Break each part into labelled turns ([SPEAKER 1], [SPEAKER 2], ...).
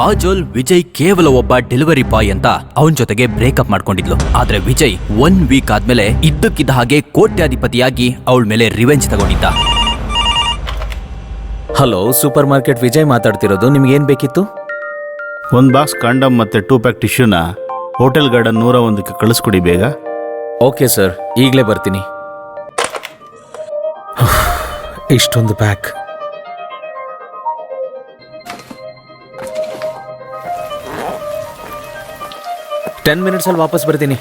[SPEAKER 1] ಕಾಜೋಲ್ ವಿಜಯ್ ಕೇವಲ ಒಬ್ಬ delivery boy ಅಂತ ಅವನ್ ಜೊತೆಗೆ ಬ್ರೇಕಪ್ ಮಾಡ್ಕೊಂಡಿದ್ಲು. ಆದ್ರೆ ವಿಜಯ್ ಒನ್ ವೀಕ್ ಆದ್ಮೇಲೆ ಇದ್ದಕ್ಕಿದ್ದ ಹಾಗೆ ಕೋಟ್ಯಾಧಿಪತಿಯಾಗಿ ಅವಳ ಮೇಲೆ ರಿವೆಂಜ್ ತಗೊಂಡಿದ್ದ.
[SPEAKER 2] ಹಲೋ ಸೂಪರ್ ಮಾರ್ಕೆಟ್ ವಿಜಯ್ ಮಾತಾಡ್ತಿರೋದು ನಿಮ್ಗೆ ಏನ್ ಬೇಕಿತ್ತು?
[SPEAKER 3] ಒಂದು ಬಾಕ್ಸ್ ಕಾಂಡಮ್ ಮತ್ತೆ ಟೂ ಪ್ಯಾಕ್ ಟಿಶ್ಯೂನ ಹೋಟೆಲ್ ಗಾರ್ಡನ್ ನೂರ ಒಂದಕ್ಕೆ ಕಳಿಸ್ಕೊಡಿ ಬೇಗ.
[SPEAKER 2] ಓಕೆ ಸರ್ ಈಗಲೇ ಬರ್ತೀನಿ. ಇಷ್ಟೊಂದು ಪ್ಯಾಕ್ ಟೆನ್ ಮಿನಿಟ್ಸಲ್ಲಿ ವಾಪಸ್ ಬರ್ತೀನಿ.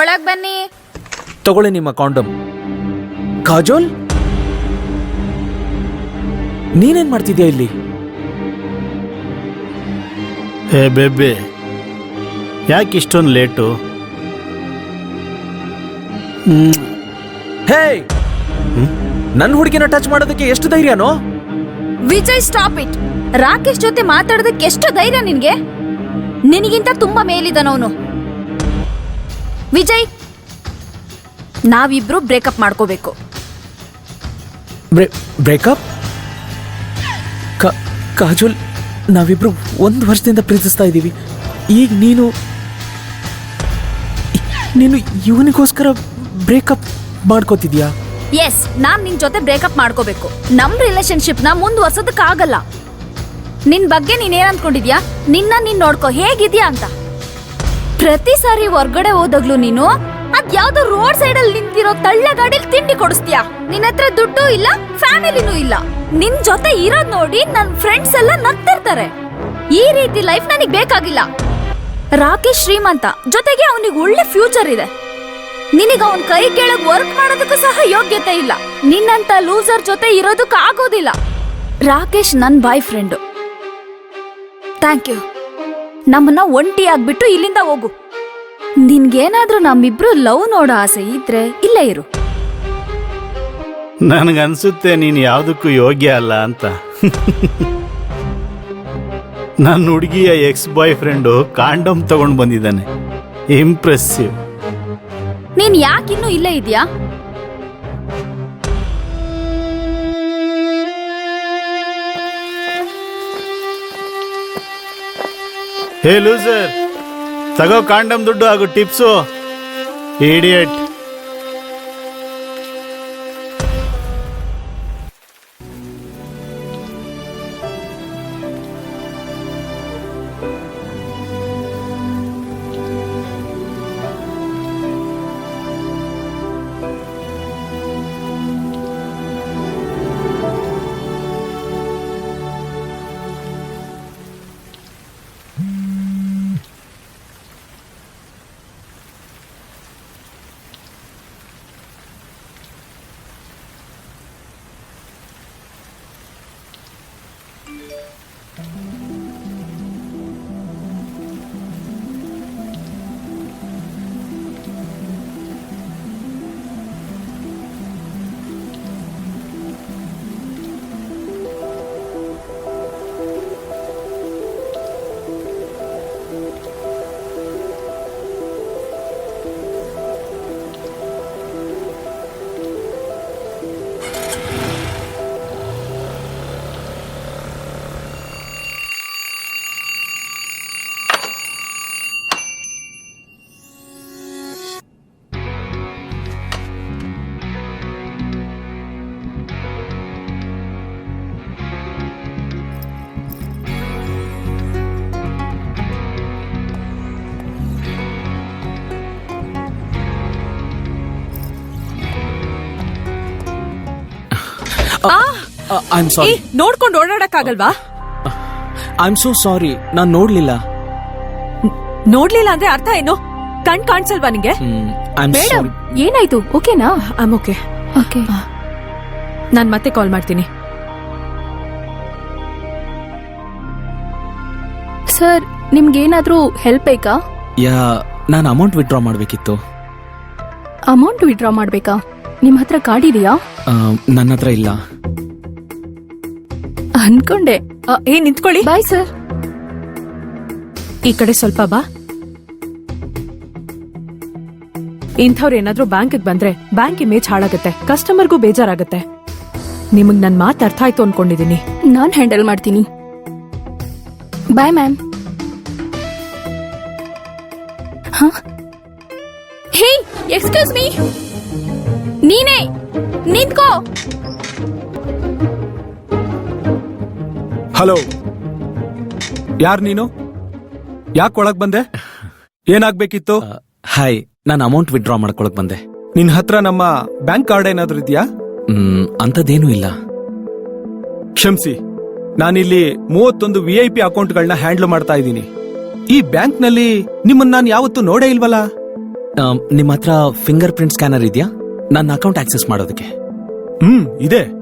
[SPEAKER 4] ಒಳಗ್ ಬನ್ನಿ.
[SPEAKER 2] ತಗೊಳ್ಳಿ ನಿಮ್ಮ ಕಾಂಡಮ್. ಕಾಜೋಲ್? ನೀನೇನ್ ಮಾಡ್ತಿದ್ಯಾ ಇಲ್ಲಿ?
[SPEAKER 3] ಏ ಬೇಬೆ ಯಾಕೆ ಇಷ್ಟೊಂದು ಲೇಟು?
[SPEAKER 2] ಹೇ! ನನ್ನ ಹುಡುಗಿನ ಟಚ್ ಮಾಡೋದಕ್ಕೆ ಎಷ್ಟು ಧೈರ್ಯನೋ?
[SPEAKER 4] Vijay stop it. ರಾಕೇಶ್ ಜೊತೆ ಮಾತಾಡೋದಕ್ಕೆ ಎಷ್ಟು ಧೈರ್ಯ ನಿನ್ಗೆ? ನಿನಗಿಂತ ತುಂಬಾ ಮೇಲಿದನವನು ವಿಜಯ್ ನಾವಿಬ್ರು ಬ್ರೇಕಪ್ ಮಾಡ್ಕೋಬೇಕು.
[SPEAKER 2] ಬ್ರೇಕಪ್? ಕಾಜೋಲ್ ನಾವಿಬ್ರು ಒಂದು ವರ್ಷದಿಂದ ಪ್ರೀತಿಸ್ತಾ ಇದ್ದೀವಿ ಈಗ ನೀನು ನೀನು ಇವನಿಗೋಸ್ಕರ ಬ್ರೇಕಪ್ ಮಾಡ್ಕೋತಿದ್ಯಾ?
[SPEAKER 4] ಎಸ್ ನಾನು ನಿನ್ ಜೊತೆ ಬ್ರೇಕಪ್ ಮಾಡ್ಕೋಬೇಕು. ನಮ್ ರಿಲೇಶನ್ಶಿಪ್ನ ಮುಂದುವರ್ಸೋದಕ್ಕಾಗಲ್ಲ ನಿನ್ ಬಗ್ಗೆ ನೀನೇನ್ ಅನ್ಕೊಂಡಿದ್ಯಾ? ನಿನ್ನ ನೀನ್ ನೋಡ್ಕೋ ಹೇಗಿದ್ಯಾ ಅಂತ. ಪ್ರತಿ ಸಾರಿ ಹೊರ್ಗಡೆ ಹೋದಾಗ್ಲು ನೀನು ಅದ್ ಯಾವ್ದೋ ರೋಡ್ ಸೈಡ್ ಅಲ್ಲಿ ನಿಂತಿರೋ ತಳ್ಳ ಗಾಡಿಲಿ ತಿಂಡಿ ಕೊಡಿಸ್ತೀಯಾ? ನಿನ್ನ ಹತ್ರ ದುಡ್ಡು ಇಲ್ಲ, ಫ್ಯಾಮಿಲಿನೂ ಇಲ್ಲ. ನಿನ್ ಜೊತೆ ಇರೋದ್ ನೋಡಿ ನನ್ ಫ್ರೆಂಡ್ಸ್ ಎಲ್ಲ ನಗ್ತಿರ್ತಾರೆ. ಈ ರೀತಿ ಲೈಫ್ ನನಗ್ ಬೇಕಾಗಿಲ್ಲ. ರಾಕೇಶ್ ಶ್ರೀಮಂತ, ಜೊತೆಗೆ ಅವನಿಗೆ ಒಳ್ಳೆ ಫ್ಯೂಚರ್ ಇದೆ. ನಿನಗ ಅವನ್ ಕೈ ಕೆಳಗ್ ವರ್ಕ್ ಮಾಡೋದಕ್ಕೂ ಸಹ ಯೋಗ್ಯತೆ ಇಲ್ಲ. ನಿನ್ನಂತ ಲೂಸರ್ ಜೊತೆ ಇರೋದಕ್ಕೆ ಆಗೋದಿಲ್ಲ. ರಾಕೇಶ್ ನನ್ ಬಾಯ್ ಫ್ರೆಂಡ್ ಥ್ಯಾಂಕ್ ಯು ನಮ್ಮನ್ನ ಒಂಟಿ ಆಗ್ಬಿಟ್ಟು ಇಲ್ಲಿಂದ ಹೋಗು. ನಿನ್ಗೇನಾದ್ರೂ ನಮ್ಮಿಬ್ರು ಲವ್ ನೋಡೋ ಆಸೆ ಇದ್ರೆ ಇಲ್ಲೇ ಇರು.
[SPEAKER 3] ನನಗನ್ಸುತ್ತೆ ನೀನು ಯಾವುದಕ್ಕೂ ಯೋಗ್ಯ ಅಲ್ಲ ಅಂತ. ನನ್ನ ಹುಡುಗಿಯ ಎಕ್ಸ್ ಬಾಯ್ ಫ್ರೆಂಡು ಕಾಂಡಮ್ ತಗೊಂಡು ಬಂದಿದ್ದಾನೆ. ಇಂಪ್ರೆಸ್ಸಿವ್
[SPEAKER 4] ನೀನ್ ಯಾಕಿನ್ನೂ ಇಲ್ಲೇ ಇದ್ಯಾ?
[SPEAKER 3] ಹೇ ಲೂಸರ್ ತಗೋ ಕಾಂಡಮ್ ದುಡ್ಡು ಹಾಗೂ tips. Idiot
[SPEAKER 2] I am sorry
[SPEAKER 5] ನೋಡ್ಕೊಂಡು ಓಡಾಡಕ್ಕಾಗಲ್ವಾ?
[SPEAKER 2] ಐ ಆಮ್ ಸೋ ಸಾರಿ ನಾನು ನೋಡ್ಲಿಲ್ಲ.
[SPEAKER 5] ನೋಡ್ಲಿಲ್ಲ ಅಂದ್ರೆ ಅರ್ಥ ಏನು? ಕಣ್ ಕಾಣಿಸಲ್ವಾ ನಿಂಗೆ?
[SPEAKER 2] ಐ ಆಮ್
[SPEAKER 4] ಮೇಡಮ್ ಏನಾಯ್ತು? ಓಕೆನಾ?
[SPEAKER 5] I'm okay.
[SPEAKER 4] ಓಕೆ
[SPEAKER 5] ನಾನು ಮತ್ತೆ ಕಾಲ್ ಮಾಡ್ತೀನಿ.
[SPEAKER 4] ಸರ್ ನಿಮ್ಗೇನಾದ್ರೂ ಹೆಲ್ಪ್ ಬೇಕಾ?
[SPEAKER 2] ಯಾ ನಾನು ಅಮೌಂಟ್ ವಿಡ್ರಾ ಮಾಡಬೇಕಿತ್ತು.
[SPEAKER 4] ಅಮೌಂಟ್ ವಿಡ್ರಾ ಮಾಡ್ಬೇಕಾ? ನಿಮ್ ಹತ್ರ ಕಾರ್ಡ್ ಇದೆಯಾ?
[SPEAKER 2] ನನ್ನ ಹತ್ರ ಇಲ್ಲ.
[SPEAKER 4] ಅನ್ಕೊಂಡೆ.
[SPEAKER 5] ಆ, ಏ ನಿಂತ್ಕೊಳ್ಳಿ.
[SPEAKER 4] ಬಾಯ್ ಸರ್
[SPEAKER 5] ಈ ಕಡೆ ಸ್ವಲ್ಪ ಬಾ. ಇಂಥವ್ರು ಏನಾದ್ರೂ ಬ್ಯಾಂಕ್ಗೆ ಬಂದ್ರೆ ಬ್ಯಾಂಕ್ ಇಮೇಜ್ ಹಾಳಾಗುತ್ತೆ. ಕಸ್ಟಮರ್ಗೂ ಬೇಜಾರಾಗುತ್ತೆ. ನಿಮಗ್ ನನ್ ಮಾತು ಅರ್ಥ ಆಯ್ತು ಅನ್ಕೊಂಡಿದೀನಿ.
[SPEAKER 4] ನಾನ್ ಹ್ಯಾಂಡಲ್ ಮಾಡ್ತೀನಿ. Bye ma'am hey excuse me ನೀನೇ ನಿಂತ್ಕೋ.
[SPEAKER 6] ಹಲೋ ಯಾರ್ ನೀನು? ಯಾಕೆ ಒಳಗ್ ಬಂದೆ? ಏನಾಗ್ಬೇಕಿತ್ತು?
[SPEAKER 2] ಹಾಯ್ ನಾನು ಅಮೌಂಟ್ ವಿಡ್ರಾ ಮಾಡ್ಕೊಳಕ್ ಬಂದೆ.
[SPEAKER 6] ನಿನ್ ಹತ್ರ ನಮ್ಮ ಬ್ಯಾಂಕ್ ಕಾರ್ಡ್ ಏನಾದ್ರೂ ಇದೆಯಾ?
[SPEAKER 2] ಮ್, ಅಂಥದ್ದೇನೂ ಇಲ್ಲ.
[SPEAKER 6] ಕ್ಷಮಿಸಿ ನಾನಿಲ್ಲಿ ಮೂವತ್ತೊಂದು ವಿ ಐ ಪಿ ಅಕೌಂಟ್ಗಳನ್ನ ಹ್ಯಾಂಡಲ್ ಮಾಡ್ತಾ ಇದ್ದೀನಿ. ಈ ಬ್ಯಾಂಕ್ನಲ್ಲಿ ನಿಮ್ಮನ್ನ ನಾನು ಯಾವತ್ತೂ ನೋಡೇ ಇಲ್ವಲ್ಲ?
[SPEAKER 2] ಆಮ್, ನಿಮ್ಮ ಹತ್ರ ಫಿಂಗರ್ ಪ್ರಿಂಟ್ ಸ್ಕ್ಯಾನರ್ ಇದೆಯಾ? ನನ್ನ ಅಕೌಂಟ್ ಆಕ್ಸೆಸ್ ಮಾಡೋದಕ್ಕೆ.
[SPEAKER 6] ಹ್ಮ್ ಇದೆ.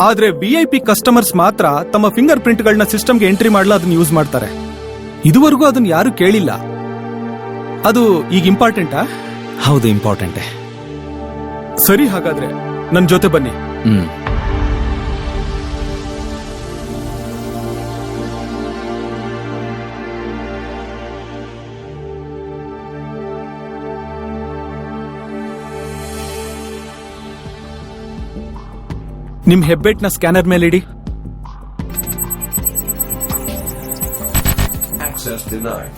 [SPEAKER 6] ಆದ್ರೆ ವಿ ಐ ಪಿ ಕಸ್ಟಮರ್ಸ್ ಮಾತ್ರ ತಮ್ಮ ಫಿಂಗರ್ ಪ್ರಿಂಟ್ಗಳನ್ನ ಸಿಸ್ಟಮ್ಗೆ ಎಂಟ್ರಿ ಮಾಡಲು ಅದನ್ನ ಯೂಸ್ ಮಾಡ್ತಾರೆ. ಇದುವರೆಗೂ ಅದನ್ನ ಯಾರು ಕೇಳಿಲ್ಲ. ಅದು ಈಗ ಇಂಪಾರ್ಟೆಂಟಾ?
[SPEAKER 2] ಹೌದು ಇಂಪಾರ್ಟೆಂಟೇ.
[SPEAKER 6] ಸರಿ ಹಾಗಾದ್ರೆ ನನ್ನ ಜೊತೆ ಬನ್ನಿ.
[SPEAKER 2] ಹ್ಮ್.
[SPEAKER 6] ನಿಮ್ ಹೆಬ್ಬೆಟ್ನ ಸ್ಕ್ಯಾನರ್ ಮೇಲೆ ಇಡಿ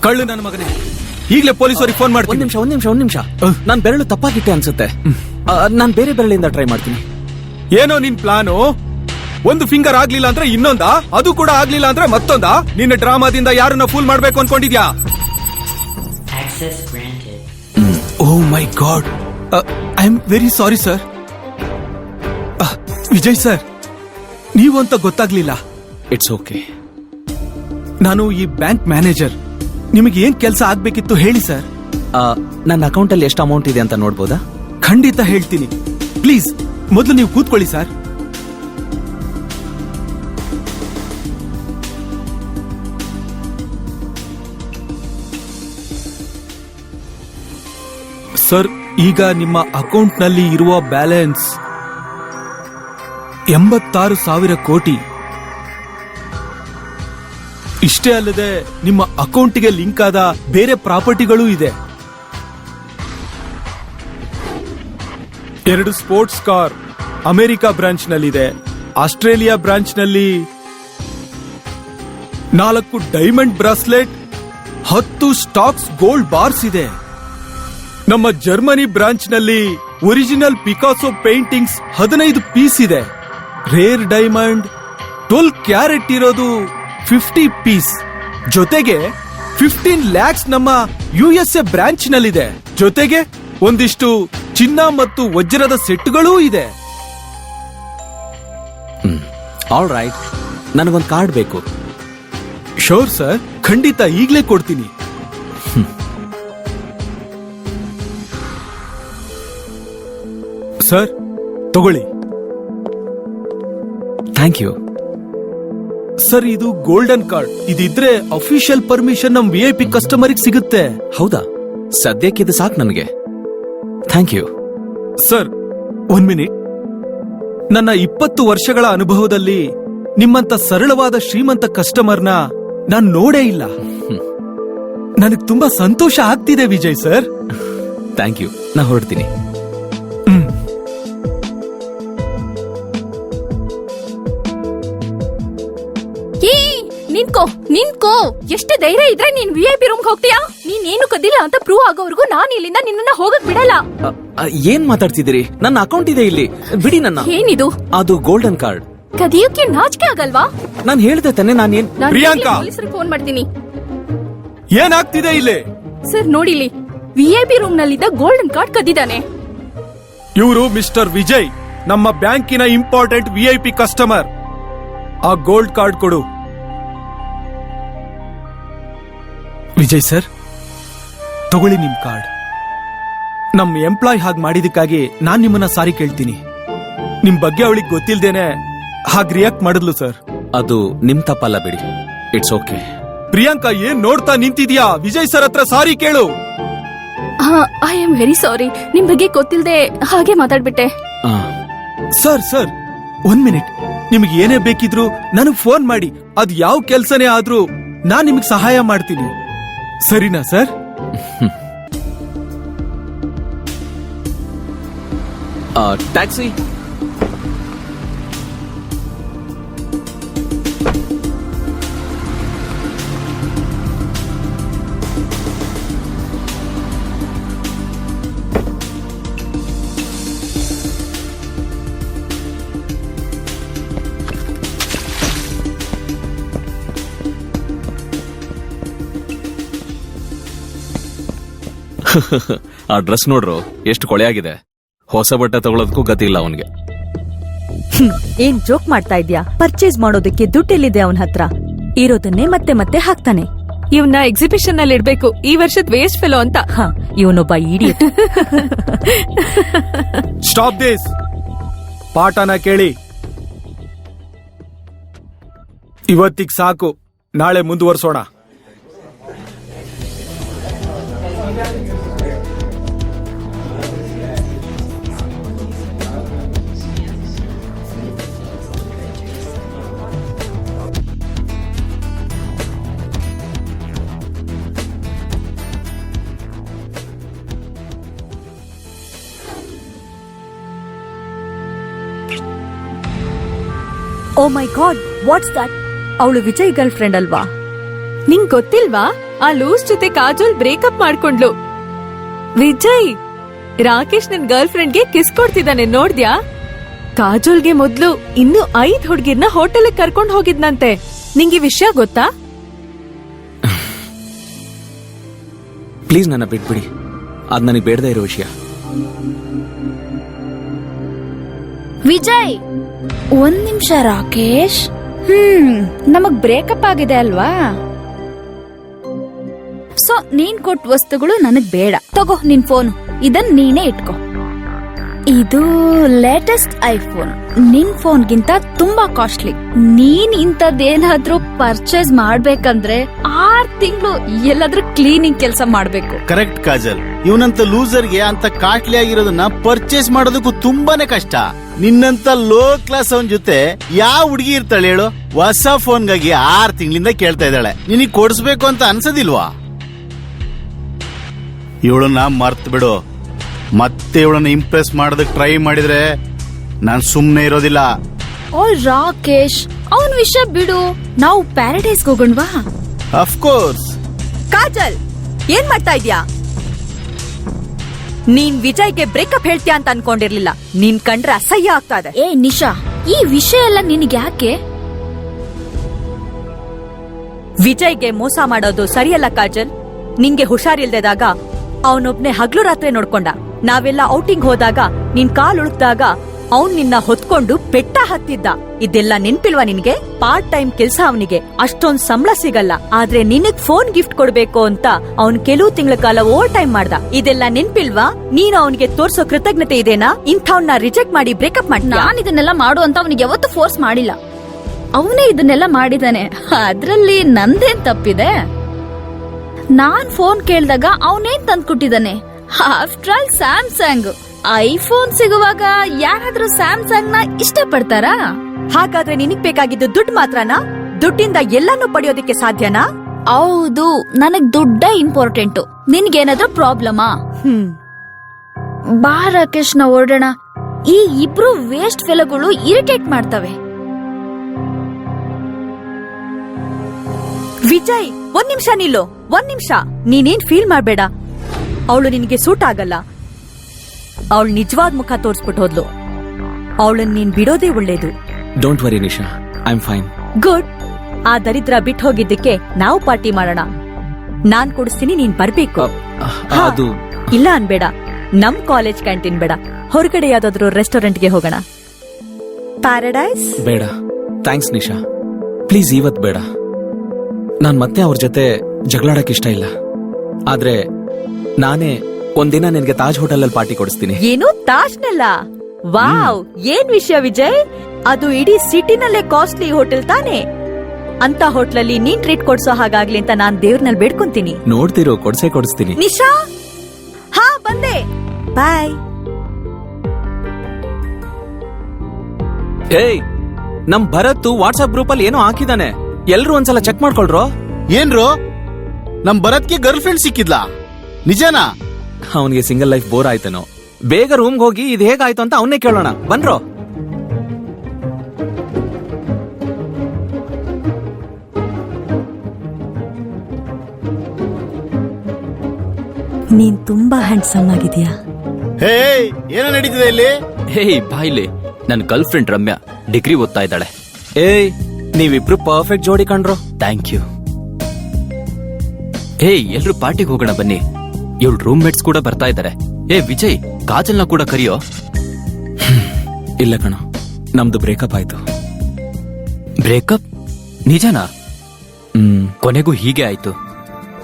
[SPEAKER 6] ಕಳ್ಳು ನನ್ನ ಮಗನೇ. ಈಗಲೇ ಪೊಲೀಸರಿಗೆ ಫೋನ್
[SPEAKER 2] ಒಂದ್
[SPEAKER 6] ಮಾಡ್ತೀನಿ
[SPEAKER 2] ನಿಮಿಷ ಒಂದ್ ನಿಮಿಷ ಒಂದ್ ನಿಮಿಷ. ನಾನು ಬೆರಳು ತಪ್ಪಾಗಿಟ್ಟೆ ಅನ್ಸುತ್ತೆ. ನಾನು ಬೇರೆ ಬೆರಳಿಂದ ಟ್ರೈ ಮಾಡ್ತೀನಿ.
[SPEAKER 6] ಏನೋ ನಿನ್ ಪ್ಲಾನು ಒಂದು ಫಿಂಗರ್ ಆಗ್ಲಿಲ್ಲ ಅಂದ್ರೆ ಇನ್ನೊಂದಾ? ಅದು ಕೂಡ ಆಗ್ಲಿಲ್ಲ ಅಂದ್ರೆ ಮತ್ತೊಂದಾ? ನಿನ್ನ ಡ್ರಾಮಾದಿಂದ ಯಾರನ್ನ ಫೂಲ್ ಮಾಡ್ಬೇಕು ಅನ್ಕೊಂಡಿದ್ಯಾ?
[SPEAKER 7] Access granted.
[SPEAKER 6] Oh my God I am very sorry sir Vijay sir ನೀವು ಅಂತ ಗೊತ್ತಾಗ್ಲಿಲ್ಲ.
[SPEAKER 2] ಇಟ್ಸ್ ಓಕೆ
[SPEAKER 6] ನಾನು ಈ ಬ್ಯಾಂಕ್ ಮ್ಯಾನೇಜರ್. ನಿಮಗೆ ಏನ್ ಕೆಲಸ ಆಗ್ಬೇಕಿತ್ತು ಹೇಳಿ ಸರ್.
[SPEAKER 2] ನನ್ನ ಅಕೌಂಟಲ್ಲಿ ಎಷ್ಟು ಅಮೌಂಟ್ ಇದೆ ಅಂತ ನೋಡ್ಬೋದಾ?
[SPEAKER 6] ಖಂಡಿತ ಹೇಳ್ತೀನಿ. ಪ್ಲೀಸ್ ಮೊದಲು ನೀವು ಕೂತ್ಕೊಳ್ಳಿ ಸರ್. ಸರ್ ಈಗ ನಿಮ್ಮ ಅಕೌಂಟ್ನಲ್ಲಿ ಇರುವ ಬ್ಯಾಲೆನ್ಸ್ ಎಂಬತ್ತಾರು ಸಾವಿರ ಕೋಟಿ. ಇಷ್ಟೇ ಅಲ್ಲದೆ ನಿಮ್ಮ ಅಕೌಂಟಿಗೆ ಲಿಂಕ್ ಆದ ಬೇರೆ ಪ್ರಾಪರ್ಟಿಗಳೂ ಇದೆ. ಎರಡು ಸ್ಪೋರ್ಟ್ಸ್ ಕಾರ್ ಅಮೆರಿಕ ಬ್ರಾಂಚ್ ನಲ್ಲಿದೆ ಆಸ್ಟ್ರೇಲಿಯಾ ಬ್ರಾಂಚ್ನಲ್ಲಿ ನಾಲ್ಕು ಡೈಮಂಡ್ ಬ್ರಾಸ್ಲೆಟ್, ಹತ್ತು ಸ್ಟಾಕ್ಸ್ ಗೋಲ್ಡ್ ಬಾರ್ಸ್ ಇದೆ. ನಮ್ಮ ಜರ್ಮನಿ ಬ್ರಾಂಚ್ನಲ್ಲಿ ಒರಿಜಿನಲ್ ಪಿಕಾಸೋ ಪೇಂಟಿಂಗ್ಸ್ ಹದಿನೈದು ಪೀಸ್ ಇದೆ. ರೇರ್ ಡೈಮಂಡ್ ಟ್ವೆಲ್ ಕ್ಯಾರೆಟ್ ಇರೋದು ಫಿಫ್ಟಿ ಪೀಸ್. ಜೊತೆಗೆ ಫಿಫ್ಟೀನ್ ಲ್ಯಾಕ್ಸ್ ನಮ್ಮ ಯು ಎಸ್ ಎ ಬ್ರಾಂಚ್ ನಲ್ಲಿದೆ ಜೊತೆಗೆ ಒಂದಿಷ್ಟು ಚಿನ್ನ ಮತ್ತು ವಜ್ರದ ಸೆಟ್ಗಳೂ ಇದೆ.
[SPEAKER 2] ಆಲ್ ರೈಟ್ ನನಗೊಂದು ಕಾರ್ಡ್ ಬೇಕು.
[SPEAKER 6] ಶೋರ್ ಸರ್ ಖಂಡಿತ ಈಗಲೇ ಕೊಡ್ತೀನಿ. ಸರ್ ತಗೊಳ್ಳಿ.
[SPEAKER 2] Thank you.
[SPEAKER 6] ಸರ್ ಇದು ಗೋಲ್ಡನ್ ಕಾರ್ಡ್. ಇದಿದ್ರೆ ಅಫಿಷಿಯಲ್ ಪರ್ಮಿಷನ್ ನಮ್ ವಿ ಐ ಪಿ ಕಸ್ಟಮರ್ ಸಿಗುತ್ತೆ.
[SPEAKER 2] ಹೌದಾ? ಸದ್ಯಕ್ಕೆ ಇದು ಸಾಕು ನನಗೆ. Thank you.
[SPEAKER 6] Sir one minute. ನನ್ನ ಇಪ್ಪತ್ತು ವರ್ಷಗಳ ಅನುಭವದಲ್ಲಿ ನಿಮ್ಮಂತ ಸರಳವಾದ ಶ್ರೀಮಂತ ಕಸ್ಟಮರ್ನ ನಾನು ನೋಡೇ ಇಲ್ಲ. ನನಗ್ ತುಂಬಾ ಸಂತೋಷ ಆಗ್ತಿದೆ ವಿಜಯ್ ಸರ್.
[SPEAKER 2] Thank you. ನಾ ಹೊರಡ್ತೀನಿ.
[SPEAKER 4] ನಿನ್ಕೋ ಎಷ್ಟು ಧೈರ್ಯ ಇದ್ರೆ ನೀನ್ ವಿ ಐ ಪಿ ರೂಮ್ ಹೋಗ್ತೀಯಾ? ನೀನ್ ಏನು ಕದ್ದಿಲ್ಲ ಅಂತ ಪ್ರೂವ್ ಆಗೋವರೆಗೂ ನಾನು ಇಲ್ಲಿಂದ ನಿನ್ನನ್ನ ಹೋಗಕ್ ಬಿಡಲ್ಲ.
[SPEAKER 2] ಅ, ಅ, ಏನ್ ಮಾತಾಡ್ತಿದ್ದೀರಿ? ನನ್ನ ಅಕೌಂಟ್ ಇದೆ ಇಲ್ಲಿ. ಬಿಡಿ ನನ್ನ.
[SPEAKER 4] ಏನಿದು?
[SPEAKER 2] ಅದು ಗೋಲ್ಡನ್ ಕಾರ್ಡ್
[SPEAKER 4] ಕದಿಯೋಕೆ ನಾಚಿಕೆ ಆಗಲ್ವಾ?
[SPEAKER 2] ನಾನು ಹೇಳ್ದೆ ತಾನೆ ನಾನು ಏನ್
[SPEAKER 4] ನಾನು
[SPEAKER 6] ಪ್ರಿಯಾಂಕಾ!
[SPEAKER 4] ಪೊಲೀಸರಿಗೆ ಫೋನ್ ಮಾಡ್ತೀನಿ.
[SPEAKER 6] ಏನಾಗ್ತಿದೆ ಇಲ್ಲಿ?
[SPEAKER 4] ಸರ್ ನೋಡಿಲಿ ವಿ ಐ ಪಿ ರೂಮ್ ನಲ್ಲಿದ್ದ ಗೋಲ್ಡನ್ ಕಾರ್ಡ್ ಕದ್ದಿದ್ದಾನೆ.
[SPEAKER 6] ಇವರು ಮಿಸ್ಟರ್ ವಿಜಯ್ ನಮ್ಮ ಬ್ಯಾಂಕಿನ important V I P customer ಆ ಗೋಲ್ಡ್ ಕಾರ್ಡ್ ಕೊಡು. ವಿಜಯ್ ಸರ್ ತಗೊಳ್ಳಿ ನಿಮ್ ಕಾರ್ಡ್. ನಮ್ಮ ಎಂಪ್ಲಾಯ್ ಹಾಗೆ ಮಾಡಿದಕ್ಕಾಗಿ ನಾನ್ ನಿಮ್ಮನ್ನ ಸಾರಿ ಕೇಳ್ತೀನಿ. ನಿಮ್ ಬಗ್ಗೆ ಅವಳಿಗೆ ಗೊತ್ತಿಲ್ದೇನೆ ಹಾಗೆ ರಿಯಾಕ್ಟ್ ಮಾಡಿದ್ಲು ಸರ್.
[SPEAKER 2] ಅದು ನಿಮ್ ತಪ್ಪಲ್ಲ ಬಿಡಿ. ಇಟ್ಸ್ ಓಕೆ
[SPEAKER 6] ಪ್ರಿಯಾಂಕಾ ಏನ್ ನೋಡ್ತಾ ನಿಂತಿದ್ಯಾ? ವಿಜಯ್ ಸರ್ ಹತ್ರ ಸಾರಿ ಕೇಳು.
[SPEAKER 4] ಐ ಆಮ್ ವೆರಿ ಸಾರಿ ನಿಮ್ ಬಗ್ಗೆ ಗೊತ್ತಿಲ್ಲದೆ ಹಾಗೆ ಮಾತಾಡ್ಬಿಟ್ಟೆ.
[SPEAKER 6] ಸರ್ ಸರ್ ಒಂದ್ ಮಿನಿಟ್. ನಿಮ್ಗೆ ಏನೇ ಬೇಕಿದ್ರು ನನಗ್ ಫೋನ್ ಮಾಡಿ. ಅದ್ ಯಾವ ಕೆಲ್ಸನೇ ಆದ್ರೂ ನಾನ್ ನಿಮ್ಗೆ ಸಹಾಯ ಮಾಡ್ತೀನಿ. ಸರಿನಾ ಸರ್
[SPEAKER 2] ಟ್ಯಾಕ್ಸಿ ಆ ಡ್ರೆಸ್ ನೋಡ್ರು ಎಷ್ಟು ಕೊಳೆಯಾಗಿದೆ. ಹೊಸ ಬಟ್ಟೆ ತಗೊಳೋದಕ್ಕೂ ಗತಿ ಇಲ್ಲ ಅವನಿಗೆ.
[SPEAKER 8] ಏನ್ ಜೋಕ್ ಮಾಡ್ತಾ ಇದ್ಯಾ? ಪರ್ಚೇಸ್ ಮಾಡೋದಕ್ಕೆ ದುಡ್ಡೆಲ್ಲಿದೆ ಅವನ ಹತ್ರ? ಇರೋದನ್ನೇ ಮತ್ತೆ ಮತ್ತೆ ಹಾಕ್ತಾನೆ.
[SPEAKER 5] ಇವನ್ನ ಎಕ್ಸಿಬಿಷನ್ನಲ್ಲಿ ಇಡ್ಬೇಕು. ಈ ವರ್ಷದ ವೇಸ್ಟ್ ಫೆಲೋ ಅಂತ.
[SPEAKER 8] ಹ ಇವನೊಬ್ಬ ಇಡಿ
[SPEAKER 6] ಸ್ಟಾಪ್ ದಿಸ್ ಪಾಠನ ಕೇಳಿ. ಇವತ್ತಿಗ್ ಸಾಕು. ನಾಳೆ ಮುಂದುವರ್ಸೋಣ.
[SPEAKER 8] Oh my god what's that ಅವಳು ವಿಜಯ್ ಗರ್ಲ್ ಫ್ರೆಂಡ್ ಅಲ್ವಾ?
[SPEAKER 5] ನಿಂಗ್ ಗೊತ್ತಿಲ್ವಾ? ಆ ಲೂಸ್ ಜೊತೆ ಕಾಜೋಲ್ ಬ್ರೇಕಪ್ ಮಾಡ್ಕೊಂಡ್ಲು. ವಿಜಯ್, ರಾಕೇಶ್ ನನ್ ಗರ್ಲ್ ಫ್ರೆಂಡ್ಗೆ ಕಿಸ್ ಕೊಡ್ತಿದ್ದಾನೆ, ನೋಡ್ದ್ಯಾ? ಕಾಜೋಲ್ಗೆ ಮೊದ್ಲು ಇನ್ನು ಐದ್ ಹುಡ್ಗಿರ್ನ ಹೋಟೆಲ್ ಕರ್ಕೊಂಡ್ ಹೋಗಿದ್ನಂತೆ. ನಿಂಗೆ ವಿಷಯ ಗೊತ್ತಾ?
[SPEAKER 2] ಪ್ಲೀಸ್ ನನ್ನ ಬಿಟ್ಬಿಡಿ. ಅದ್ ನನಗೆ ಬೇಡದೇ ಇರೋ ವಿಷಯ.
[SPEAKER 4] ವಿಜಯ್! ಒಂದ್ ನಿಮಿಷ ರಾಕೇಶ್. ಹ್ಮ್, ನಮಗ್ ಬ್ರೇಕಪ್ ಆಗಿದೆ ಅಲ್ವಾ? ಸೊ ನೀನ್ ಕೊಟ್ಟ ವಸ್ತುಗಳು ನನಗ್ ಬೇಡ. ತಗೋ ನಿನ್ ಫೋನ್ ಇದನ್ ನೀನೇ ಇಟ್ಕೋ. ಇದು ಲೇಟೆಸ್ಟ್ ಐಫೋನ್ ನಿನ್ ಫೋನ್ಗಿಂತ ತುಂಬಾ ಕಾಸ್ಟ್ಲಿ ನೀನ್ ಇಂಥದ್ದೇನಾದ್ರೂ ಪರ್ಚೇಸ್ ಮಾಡ್ಬೇಕಂದ್ರೆ ಆರ್ ತಿಂಗಳು ಎಲ್ಲಾದ್ರೂ ಕ್ಲೀನಿಂಗ್ ಕೆಲಸ ಮಾಡ್ಬೇಕು.
[SPEAKER 3] ಕರೆಕ್ಟ್ ಕಾಜಲ್ ಇವನಂತ ಲೂಸರ್ಗೆ ಅಂತ ಕಾಸ್ಟ್ಲಿ ಆಗಿರೋದನ್ನ ಪರ್ಚೇಸ್ ಮಾಡೋದಕ್ಕೂ ತುಂಬಾನೇ ಕಷ್ಟ. ನಿನ್ನಂತ ಲೋ ಕ್ಲಾಸ್ ಅವನ್ ಜೊತೆ ಯಾವ ಹುಡುಗಿ ಇರ್ತಾಳೆ ಹೇಳು? ಹೊಸ ಫೋನ್ಗಾಗಿ ಆರ್ ತಿಂಗಳಿಂದ ಕೇಳ್ತಾ ಇದ್ದಾಳೆ. ನಿನಗೆ ಕೊಡಿಸ್ಬೇಕು ಅಂತ ಅನ್ಸದಿಲ್ವಾ? ಇವಳನ್ನ ಮರ್ತ್ ಬಿಡು ಮತ್ತೆ ಇವಳನ್ನ ಇಂಪ್ರೆಸ್ ಮಾಡೋದಕ್ಕೆ ಟ್ರೈ ಮಾಡಿದ್ರೆ ನಾನು ಸುಮ್ಮನೆ ಇರೋದಿಲ್ಲ.
[SPEAKER 4] ಓ ರಾಕೇಶ್ ಅವನ್ ವಿಷಯ ಬಿಡು. ನಾವು ಪ್ಯಾರಡೈಸ್ ಹೋಗೋಣವಾ?
[SPEAKER 3] ಅಫ್ಕೋರ್ಸ್
[SPEAKER 8] ಕಾಜಲ್ ಏನ್ ಮಾಡ್ತಾ ಇದ್ಯಾ? ನೀನ್ ವಿಜಯ್ಗೆ ಬ್ರೇಕಪ್ ಹೇಳ್ತೀಯಾ ಅಂತ ಅನ್ಕೊಂಡಿರ್ಲಿಲ್ಲ. ನೀನ್ ಕಂಡ್ರೆ ಅಸಹ್ಯ ಆಗ್ತಾ ಇದೆ.
[SPEAKER 4] ಏ ನಿಶಾ ಈ ವಿಷಯ ಎಲ್ಲ ನಿನಗೆ ಯಾಕೆ?
[SPEAKER 8] ವಿಜಯ್ಗೆ ಮೋಸ ಮಾಡೋದು ಸರಿಯಲ್ಲ ಕಾಜಲ್. ನಿಂಗೆ ಹುಷಾರಿಲ್ದಾಗ ಅವನೊಬ್ನೇ ಹಗ್ಲು ರಾತ್ರಿ ನೋಡ್ಕೊಂಡ. ನಾವೆಲ್ಲ ಔಟಿಂಗ್ ಹೋದಾಗ ನಿನ್ ಕಾಲ್ ಉಳುಕ್ದಾಗ ಅವನ್ ನಿನ್ನ ಹೊತ್ಕೊಂಡು ಪೆಟ್ಟ ಹತ್ತಿದ್ದ. ಇದೆಲ್ಲ ನೆನ್ಪಿಲ್ವಾ ನಿನ್ಗೆ? ಪಾರ್ಟ್ ಟೈಮ್ ಕೆಲ್ಸ ಅವನಿಗೆ. ಅಷ್ಟೊಂದ್ ಸಂಬಳ ಸಿಗಲ್ಲ. ಆದ್ರೆ ನಿನಗ್ ಫೋನ್ ಗಿಫ್ಟ್ ಕೊಡ್ಬೇಕು ಅಂತ ಅವ್ನ್ ಕೆಲವು ತಿಂಗಳ ಕಾಲ ಓವರ್ ಟೈಮ್ ಮಾಡ್ದ. ಇದೆಲ್ಲ ನೆನ್ಪಿಲ್ವಾ? ನೀನು ಅವನಿಗೆ ತೋರ್ಸೋ ಕೃತಜ್ಞತೆ ಇದೆನಾ? ಇಂಥವ್ನ ರಿಜೆಕ್ಟ್ ಮಾಡಿ ಬ್ರೇಕಪ್ ಮಾಡಿ
[SPEAKER 4] ನಾನ್ ಇದನ್ನೆಲ್ಲ ಮಾಡು ಅಂತ ಅವನಿಗೆ ಯಾವತ್ತೂ ಫೋರ್ಸ್ ಮಾಡಿಲ್ಲ. ಅವನೇ ಇದನ್ನೆಲ್ಲ ಮಾಡಿದಾನೆ. ಅದ್ರಲ್ಲಿ ನಂದೇನ್ ತಪ್ಪಿದೆ? ನಾನ್ ಫೋನ್ ಕೇಳ್ದಾಗ ಅವನೇನ್ ತಂದ್ಕೊಟ್ಟಿದ್ದಾನೆ? ಆಫ್ಟರ್ ಆಲ್ ಸ್ಯಾಮ್ಸಂಗ್ ಐಫೋನ್ ಸಿಗುವಾಗ ಯಾರಾದ್ರೂ ಸ್ಯಾಮ್ಸಂಗ್ನ ಇಷ್ಟ ಪಡ್ತಾರಾ
[SPEAKER 8] ಹಾಗಾದ್ರೆ ನಿನಗ್ ಬೇಕಾಗಿದ್ದು ದುಡ್ಡು ಮಾತ್ರನಾ? ದುಡ್ಡಿಂದ ಎಲ್ಲಾನು ಪಡೆಯೋದಿಕ್ಕೆ ಸಾಧ್ಯನಾ?
[SPEAKER 4] ಹೌದು ನನಗ್ ದುಡ್ಡ ಇಂಪಾರ್ಟೆಂಟ್ ನಿನ್ಗೇನಾದ್ರೂ ಪ್ರಾಬ್ಲಮಾ
[SPEAKER 8] ಹ್ಮ್.
[SPEAKER 4] ಬಾ ರಾಕೇಶ್ನ ಓಡೋಣ. ಈ ಇಬ್ರು ವೇಸ್ಟ್ ಫೆಲಗಳು ಇರಿಟೇಟ್ ಮಾಡ್ತವೆ.
[SPEAKER 8] ವಿಜಯ್ ಒಂದ್ ನಿಮಿಷ ನಿಲ್ಲು ಒಂದ್ ನಿಮಿಷ. ನೀನೇನ್ ಫೀಲ್ ಮಾಡ್ಬೇಡ. ಅವಳು ನಿನಗೆ ಸೂಟ್ ಆಗಲ್ಲ. ಅವಳು ನಿಜವಾದ ಮುಖ ತೋರಿಸ್ಬಿಟ್ಟು ಹೋದ್ಲು. ಅವಳನ್ನ ನೀನ್ ಬಿಡೋದೇ ಒಳ್ಳೇದು.
[SPEAKER 2] Don't worry Nisha I am fine
[SPEAKER 8] good ಆ ದರಿದ್ರ ಬಿಟ್ಟು ಹೋಗಿದ್ದಕ್ಕೆ ನಾವು ಪಾರ್ಟಿ ಮಾಡೋಣ. ನಾನ್ ಕೊಡಿಸ್ತೀನಿ ನೀನ್ ಬರ್ಬೇಕು. ಹಾ,
[SPEAKER 2] ಅದು
[SPEAKER 8] ಇಲ್ಲ ಅನ್ಬೇಡ. ನಮ್ ಕಾಲೇಜ್ ಕ್ಯಾಂಟೀನ್ ಬೇಡ. ಹೊರಗಡೆ ಯಾವ್ದಾದ್ರು ರೆಸ್ಟೋರೆಂಟ್ಗೆ ಹೋಗೋಣ. ಪ್ಯಾರಡೈಸ್?
[SPEAKER 2] ಬೇಡ. ಥ್ಯಾಂಕ್ಸ್ ನಿಶಾ ಪ್ಲೀಸ್ ಇವತ್ ಬೇಡ. ನಾನ್ ಮತ್ತೆ ಅವ್ರ ಜೊತೆ ಜಗಳಾಡಕ್ ಇಷ್ಟ ಇಲ್ಲ. ಆದ್ರೆ ನಾನೇ ಒಂದಿನ ನಿನ್ಗೆ ತಾಜ್ ಹೋಟೆಲ್ ಅಲ್ಲಿ ಪಾರ್ಟಿ ಕೊಡಿಸ್ತೀನಿ.
[SPEAKER 8] ಏನು? ತಾಜ್ನಲ್ಲ? ವಾವ್! ಏನ್ ವಿಷಯ ವಿಜಯ್? ಅದು ಇಡೀ ಸಿಟಿನಲ್ಲೇ ಕಾಸ್ಟ್ಲಿ ಹೋಟೆಲ್ ತಾನೇ. ಅಂತ ಹೋಟ್ಲಲ್ಲಿ ನೀನ್ ಟ್ರೀಟ್ ಕೊಡ್ಸೋ ಹಾಗಾಗ್ಲಿ ಅಂತ ನಾನ್ ದೇವ್ರನಲ್ಲಿ ಬೇಡ್ಕೊಂತೀನಿ.
[SPEAKER 2] ನೋಡ್ತಿರೋ ಕೊಡ್ಸೆ ಕೊಡಿಸ್ತೀನಿ.
[SPEAKER 8] ನಿಶಾ? ಹಾ ಬಂದೆ. ಬಾಯ್.
[SPEAKER 2] ಏಯ್ ನಮ್ ಭರತ್ ವಾಟ್ಸ್ಆಪ್ ಗ್ರೂಪ್ ಅಲ್ಲಿ ಏನೋ ಹಾಕಿದಾನೆ. ಎಲ್ರು ಒಂದ್ಸಲ ಚೆಕ್ ಮಾಡ್ಕೊಳ್ರೋ?
[SPEAKER 3] ಏನ್ರೋ? ನಮ್ ಭರತ್ಗೆ ಗರ್ಲ್ ಫ್ರೆಂಡ್ ಸಿಕ್ಕಿದ್ಲಾ? ನಿಜನಾ?
[SPEAKER 2] ಅವನಿಗೆ ಸಿಂಗಲ್ ಲೈಫ್ ಬೋರ್ ಆಯ್ತನೋ. ಬೇಗ ರೂಮ್ಗೆ ಹೋಗಿ ಇದು ಹೇಗಾಯ್ತು ಅಂತ ಅವನ್ನೇ ಕೇಳೋಣ. ಬನ್ರೋ
[SPEAKER 8] ನೀನ್ ತುಂಬಾ ಹ್ಯಾಂಡ್ಸಮ್ ಆಗಿದ್ಯಾ?
[SPEAKER 3] ಹೇ ಏನೋ ನಡೀತಿದೆ ಇಲ್ಲಿ?
[SPEAKER 1] ಹೇ ಬಾಯ್ಲಿ ನನ್ನ ಗರ್ಲ್ ಫ್ರೆಂಡ್ ರಮ್ಯಾ ಡಿಗ್ರಿ ಓದ್ತಾ ಇದ್ದಾಳೆ.
[SPEAKER 2] ಏಯ್ ನೀವಿಬ್ರು ಪರ್ಫೆಕ್ಟ್ ಜೋಡಿ ಕಂಡ್ರೋ
[SPEAKER 1] ಥ್ಯಾಂಕ್ ಯು ಹೇಯ್ ಎಲ್ರು ಪಾರ್ಟಿಗೆ ಹೋಗೋಣ ಬನ್ನಿ. ಇವಳು ರೂಮ್ ಮೇಟ್ಸ್ ಕೂಡ ಬರ್ತಾ ಇದ್ದಾರೆ ಏ ವಿಜಯ್ ಕಾಜಲ್ನ ಕೂಡ ಕರಿಯೋ?
[SPEAKER 2] ಇಲ್ಲ ಕಣ. ನಮ್ದು ಬ್ರೇಕಪ್ ಆಯ್ತು.
[SPEAKER 1] ಬ್ರೇಕಪ್ ನಿಜನಾ?
[SPEAKER 2] ಹ್ಮ್.
[SPEAKER 1] ಕೊನೆಗೂ ಹೀಗೆ ಆಯ್ತು.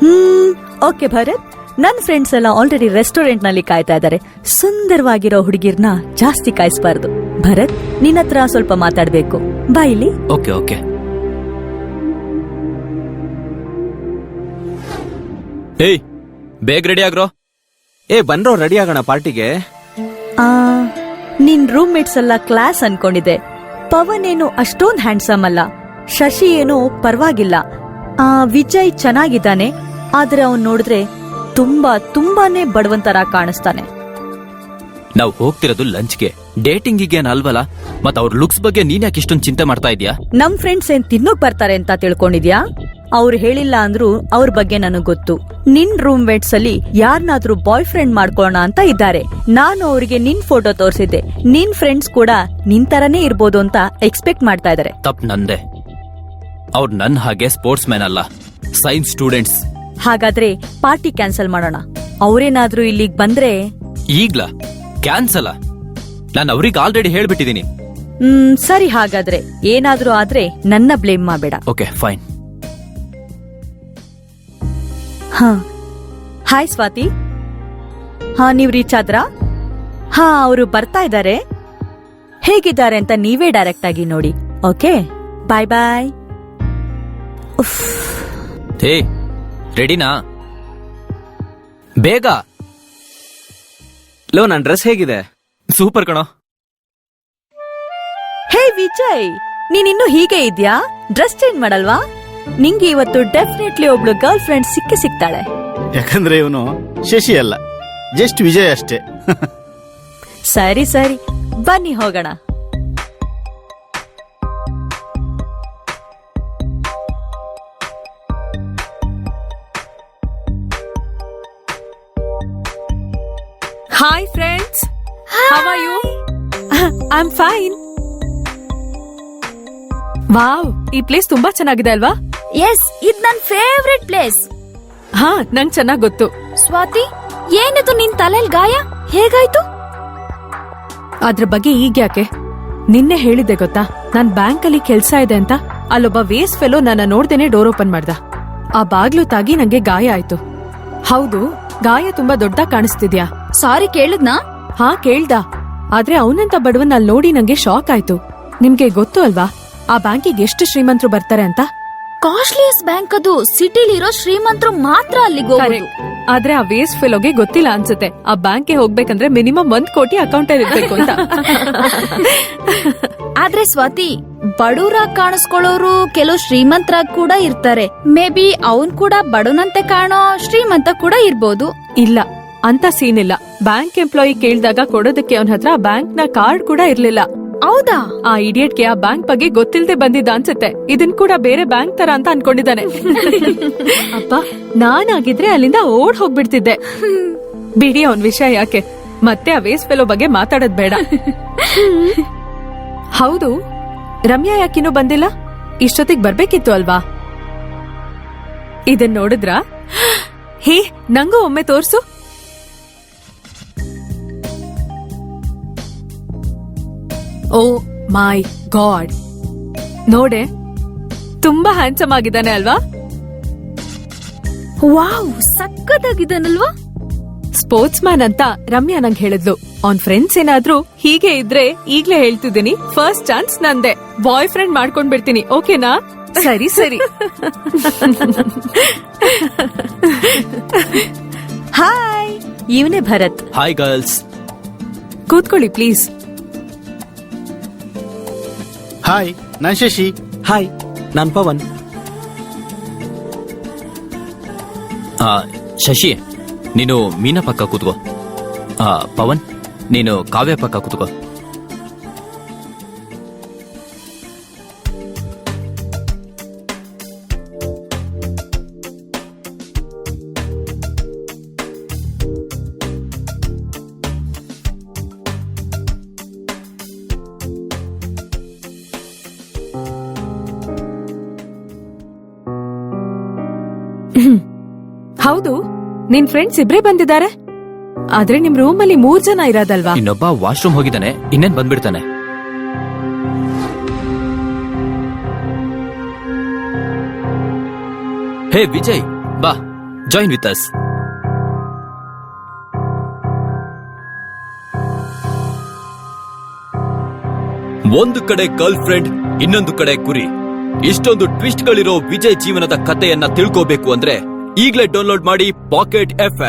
[SPEAKER 8] ಹ್ಮ್ ಓಕೆ ಭರತ್. ನನ್ ಫ್ರೆಂಡ್ಸ್ ಎಲ್ಲ ಆಲ್ರೆಡಿ ರೆಸ್ಟೋರೆಂಟ್ನಲ್ಲಿ ಕಾಯ್ತಾ ಇದ್ದಾರೆ ಸುಂದರವಾಗಿರೋ ಹುಡುಗಿರ್ನ ಜಾಸ್ತಿ ಕಾಯಿಸ್ಬಾರ್ದು. ಭರತ್ ನಿನ್ನ ಹತ್ರ ಸ್ವಲ್ಪ ಮಾತಾಡ್ಬೇಕು. ಬಾ ಇಲ್ಲಿ.
[SPEAKER 1] Okay okay. ಏಯ್ ಬೇಗ ರೆಡಿ ಆಗ್ರೋ?
[SPEAKER 2] ಏ ಬನ್ರೋ ರೆಡಿ ಆಗೋಣ ಪಾರ್ಟಿಗೆ.
[SPEAKER 8] ಆ ನಿನ್ ರೂಮ್ ಮೇಟ್ಸ್ ಎಲ್ಲ ಕ್ಲಾಸ್ ಅನ್ಕೊಂಡಿದೆ. ಪವನ್ ಏನು ಅಷ್ಟೊಂದ್ ಹ್ಯಾಂಡ್ಸಮ್ ಅಲ್ಲ. ಶಶಿ ಏನು ಪರವಾಗಿಲ್ಲ. ಆ ವಿಜಯ್ ಚೆನ್ನಾಗಿದ್ದಾನೆ. ಆದ್ರೆ ಅವನ್ ನೋಡಿದ್ರೆ ತುಂಬಾ ತುಂಬಾನೇ ಬಡವಂತರ ಕಾಣಿಸ್ತಾನೆ.
[SPEAKER 1] ನಾವು ಹೋಗ್ತಿರೋದು ಲಂಚ್ಗೆ. ಡೇಟಿಂಗಿಗೆ ಅಲ್ವಲ್ಲ ಮತ್ ಅವ್ರ ಲುಕ್ಸ್ ಬಗ್ಗೆ ನೀನ್ ಯಾಕೆ ಇಷ್ಟೊಂದು ಚಿಂತೆ ಮಾಡ್ತಾ ಇದೀಯಾ?
[SPEAKER 8] ನಮ್ ಫ್ರೆಂಡ್ಸ್ ಏನ್ ತಿನ್ನೋಕ್ ಬರ್ತಾರೆ ಅಂತ ತಿಳ್ಕೊಂಡಿದ್ಯಾ? ಅವ್ರು ಹೇಳಿಲ್ಲ ಅಂದ್ರು ಅವ್ರ ಬಗ್ಗೆ ನನಗ್ ಗೊತ್ತು. ನಿನ್ ರೂಮ್ ಮೇಟ್ಸ್ ಅಲ್ಲಿ ಯಾರನ್ನಾದ್ರೂ ಬಾಯ್ ಫ್ರೆಂಡ್ ಮಾಡ್ಕೊಳ್ಳೋಣ ಅಂತ ಇದ್ದಾರೆ. ನಾನು ಅವ್ರಿಗೆ ನಿನ್ ಫೋಟೋ ತೋರಿಸಿದ್ದೆ. ನಿನ್ ಫ್ರೆಂಡ್ಸ್ ಕೂಡ ನಿನ್ ತರನೇ ಇರ್ಬೋದು ಅಂತ ಎಕ್ಸ್ಪೆಕ್ಟ್ ಮಾಡ್ತಾ ಇದಾರೆ.
[SPEAKER 1] ತಪ್ ನಂದೆ. ಅವ್ರು ನನ್ ಹಾಗೆ ಸ್ಪೋರ್ಟ್ಸ್ ಮ್ಯಾನ್ ಅಲ್ಲ. ಸೈನ್ಸ್ ಸ್ಟೂಡೆಂಟ್ಸ್
[SPEAKER 8] ಹಾಗಾದ್ರೆ ಪಾರ್ಟಿ ಕ್ಯಾನ್ಸಲ್ ಮಾಡೋಣ. ಅವ್ರೇನಾದ್ರೂ ಇಲ್ಲಿಗ್ ಬಂದ್ರೆ?
[SPEAKER 1] ಈಗ್ಲಾ? ಕ್ಯಾನ್ಸಲ್ ನಾನು ಅವ್ರಿಗೆ ಆಲ್ರೆಡಿ ಹೇಳ್ಬಿಟ್ಟಿದೀನಿ.
[SPEAKER 8] ಹ್ಮ್ ಸರಿ ಹಾಗಾದ್ರೆ. ಏನಾದ್ರೂ ಆದ್ರೆ ನನ್ನ ಬ್ಲೇಮ್ ಮಾಡಬೇಡ.
[SPEAKER 1] ಓಕೆ ಫೈನ್
[SPEAKER 8] ಹಾ. ಹಾಯ್ ಸ್ವಾತಿ. ಹಾ ನೀವು ರೀಚ್ ಆದ್ರಾ? ಹಾ ಅವರು ಬರ್ತಾ ಇದ್ದಾರೆ ಹೇಗಿದ್ದಾರೆ ಅಂತ ನೀವೇ ಡೈರೆಕ್ಟ್ ಆಗಿ ನೋಡಿ ಓಕೆ? ಬಾಯ್ ಬಾಯ್
[SPEAKER 1] ಥೇ ರೆಡಿನಾ? ಬೇಗ.
[SPEAKER 2] ಲೋ ನನ್ನ ಡ್ರೆಸ್ ಹೇಗಿದೆ?
[SPEAKER 1] ಸೂಪರ್ ಕಣೋ.
[SPEAKER 8] ಹೇ ವಿಜಯ್ ನೀನಿನ್ನು ಹೀಗೆ ಇದ್ಯಾ? ಡ್ರೆಸ್ ಚೇಂಜ್ ಮಾಡಲ್ವಾ? ನಿಂಗೆ ಇವತ್ತು ಡೆಫಿನೆಟ್ಲಿ ಒಬ್ಳು ಗರ್ಲ್ ಫ್ರೆಂಡ್ ಸಿಕ್ಕಿ ಸಿಗ್ತಾಳೆ.
[SPEAKER 3] ಯಾಕಂದ್ರೆ ಇವನು ಶಶಿ ಅಲ್ಲ ಜಸ್ಟ್ ವಿಜಯ್ ಅಷ್ಟೇ.
[SPEAKER 8] ಸರಿ ಸರಿ. ಬನ್ನಿ ಹೋಗೋಣ.
[SPEAKER 5] Hi friends how are you I am fine wow ಈ ಪ್ಲೇಸ್ ತುಂಬಾ ಚೆನ್ನಾಗಿದೆ ಅಲ್ವಾ?
[SPEAKER 4] ಎಸ್ ಇದ್ ನನ್ ಫೇವ್ರೆಟ್ ಪ್ಲೇಸ್
[SPEAKER 5] ಹಾ ನಂಗ್ ಚೆನ್ನಾಗ್ ಗೊತ್ತು.
[SPEAKER 4] ಸ್ವಾತಿ ಏನಿದು ನಿನ್ ತಲೆಲ್ ಗಾಯ? ಹೇಗಾಯ್ತು?
[SPEAKER 5] ಅದ್ರ ಬಗ್ಗೆ ಈಗ ಯಾಕೆ? ನಿನ್ನೆ ಹೇಳಿದ್ದೆ ಗೊತ್ತಾ ನಾನ್ ಬ್ಯಾಂಕ್ ಅಲ್ಲಿ ಕೆಲ್ಸ ಇದೆ ಅಂತ ಅಲ್ಲೊಬ್ಬ ವೇಸ್ ಫೆಲೋ ನನ್ನ ನೋಡ್ದೇನೆ ಡೋರ್ ಓಪನ್ ಮಾಡ್ದ. ಆ ಬಾಗ್ಲು ತಾಗಿ ನಂಗೆ ಗಾಯ ಆಯ್ತು. ಹೌದು ಗಾಯ ತುಂಬಾ ದೊಡ್ಡ ಕಾಣಿಸ್ತಿದ್ಯಾ?
[SPEAKER 4] ಸಾರಿ ಕೇಳಿದ್ನಾ?
[SPEAKER 5] ಹಾ ಕೇಳ್ದ. ಆದ್ರೆ ಅವನಂತ ಬಡವನ್ ಅಲ್ಲಿ ನೋಡಿ ನಂಗೆ ಶಾಕ್ ಆಯ್ತು. ನಿಮ್ಗೆ ಗೊತ್ತು ಅಲ್ವಾ ಆ ಬ್ಯಾಂಕಿಗೆ ಎಷ್ಟು ಶ್ರೀಮಂತರು ಬರ್ತಾರೆ ಅಂತ?
[SPEAKER 4] ಕಾಸ್ಟ್ಲಿಯಸ್ ಬ್ಯಾಂಕ್ ಅದು ಸಿಟಿಲಿರೋ ಶ್ರೀಮಂತರು ಮಾತ್ರ ಅಲ್ಲಿಗೆ ಹೋಗೋದು.
[SPEAKER 5] ಆದ್ರೆ ಆ ವೇಸ್ಟ್ ಫೆಲೋಗೆ ಗೊತ್ತಿಲ್ಲ ಅನ್ಸುತ್ತೆ. ಆ ಬ್ಯಾಂಕ್ಗೆ ಹೋಗ್ಬೇಕಂದ್ರೆ ಮಿನಿಮಮ್ ಒಂದ್ ಕೋಟಿ ಅಕೌಂಟ್ ಇರ್ಬೇಕು ಅಂತ.
[SPEAKER 4] ಆದ್ರೆ ಸ್ವಾತಿ ಬಡವರಾಗ್ ಕಾಣಿಸ್ಕೊಳ್ಳೋರು ಕೆಲವು ಶ್ರೀಮಂತರಾಗ್ ಕೂಡ ಇರ್ತಾರೆ. ಮೇ ಬಿ ಅವನ್ ಕೂಡ ಬಡವನಂತೆ ಕಾಣೋ ಶ್ರೀಮಂತ ಕೂಡ ಇರ್ಬೋದು.
[SPEAKER 5] ಇಲ್ಲ ಅಂತ ಸೀನ್ ಇಲ್ಲ. ಬ್ಯಾಂಕ್ ಎಂಪ್ಲಾಯಿ ಕೇಳಿದಾಗ ಕೊಡೋದಕ್ಕೆ ಅವನ ಹತ್ರ ಬ್ಯಾಂಕ್ನ ಕಾರ್ಡ್ ಕೂಡ ಇರ್ಲಿಲ್ಲ.
[SPEAKER 4] ಹೌದಾ?
[SPEAKER 5] ಆ ಇಡಿಯಟ್ಗೆ ಆ ಬ್ಯಾಂಕ್ ಬಗ್ಗೆ ಗೊತ್ತಿಲ್ಲದೆ ಬಂದಿದ್ದ ಅನ್ಸುತ್ತೆ. ಇದನ್ ಕೂಡ ಬೇರೆ ಬ್ಯಾಂಕ್ ತರ ಅಂತ ಅನ್ಕೊಂಡಿದ್ದಾನೆ. ಅಪ್ಪ ನಾನಾಗಿದ್ರೆ ಅಲ್ಲಿಂದ ಓಡ್ ಹೋಗ್ಬಿಡ್ತಿದ್ದೆ. ಬಿಡಿ ಅವನ್ ವಿಷಯ ಯಾಕೆ? ಮತ್ತೆ ಆ ವೇಸ್ ಫೆಲೋ ಬಗ್ಗೆ ಮಾತಾಡೋದ್ ಬೇಡ. ಹೌದು ರಮ್ಯಾ ಯಾಕಿನ್ನೂ ಬಂದಿಲ್ಲ? ಇಷ್ಟೊತ್ತಿಗೆ ಬರ್ಬೇಕಿತ್ತು ಅಲ್ವಾ? ಇದನ್ ನೋಡಿದ್ರಾ? ಹೇ ನಂಗೂ ಒಮ್ಮೆ ತೋರ್ಸು. Oh my God. ನೋಡೆ ತುಂಬಾ ಹ್ಯಾಂಡ್ಸಮ್ ಆಗಿದ್ದಾನೆ ಅಲ್ವಾ?
[SPEAKER 4] ವಾವ್ ಸಕ್ಕತ್ತಾಗಿದ್ದಾನಲ್ವಾ
[SPEAKER 5] ಸ್ಪೋರ್ಟ್ಸ್ ಮ್ಯಾನ್ ಅಂತ ರಮ್ಯಾ ನಂಗೆ ಹೇಳಿದ್ಲು. ಅವ್ನ್ ಫ್ರೆಂಡ್ಸ್ ಏನಾದ್ರೂ ಹೀಗೆ ಇದ್ರೆ ಈಗ್ಲೇ ಹೇಳ್ತಿದ್ದೀನಿ. ಫಸ್ಟ್ ಚಾನ್ಸ್ ನಂದೆ. ಬಾಯ್ ಫ್ರೆಂಡ್ ಮಾಡ್ಕೊಂಡ್ ಬಿಡ್ತೀನಿ ಓಕೆನಾ ಸರಿ ಸರಿ.
[SPEAKER 8] ಹಾಯ್ ಇವನೇ ಭರತ್.
[SPEAKER 1] ಹಾಯ್ ಗರ್ಲ್ಸ್
[SPEAKER 5] ಕೂತ್ಕೊಳ್ಳಿ ಪ್ಲೀಸ್
[SPEAKER 3] ಹಾಯ್ ನಾನ್ ಶಶಿ.
[SPEAKER 2] ಹಾಯ್ ನಾನ್ ಪವನ್.
[SPEAKER 1] ಶಶಿ ನೀನು ಮೀನಾ ಪಕ್ಕ ಕೂತ್ಕೋ. ಆ, ಪವನ್ ನೀನು ಕಾವ್ಯ ಪಕ್ಕ ಕೂತ್ಕೋ.
[SPEAKER 5] ಹೌದು, ನಿನ್ ಫ್ರೆಂಡ್ಸ್ ಇಬ್ರೇ ಬಂದಿದ್ದಾರೆ. ಆದ್ರೆ ನಿಮ್ ರೂಮ್ ಅಲ್ಲಿ ಮೂರ್ ಜನ ಇರೋದಲ್ವಾ?
[SPEAKER 1] ಇನ್ನೊಬ್ಬ ವಾಶ್ರೂಮ್ ಹೋಗಿದ್ದಾನೆ, ಇನ್ನೇನ್ ಬಂದ್ಬಿಡ್ತಾನೆ. ಹೇ, ವಿಜಯ್, ಬಾ ಜಾಯಿನ್ ವಿತ್ ಅಸ್ ಒಂದು ಕಡೆ ಗರ್ಲ್ ಫ್ರೆಂಡ್ ಇನ್ನೊಂದು ಕಡೆ ಕುರಿ. ಇಷ್ಟೊಂದು ಟ್ವಿಸ್ಟ್ ಗಳಿರೋ ವಿಜಯ್ ಜೀವನದ ಕಥೆಯನ್ನ ತಿಳ್ಕೋಬೇಕು ಅಂದ್ರೆ ಈಗಲೇ ಡೌನ್ಲೋಡ್ ಮಾಡಿ ಪಾಕೆಟ್ ಎಫ್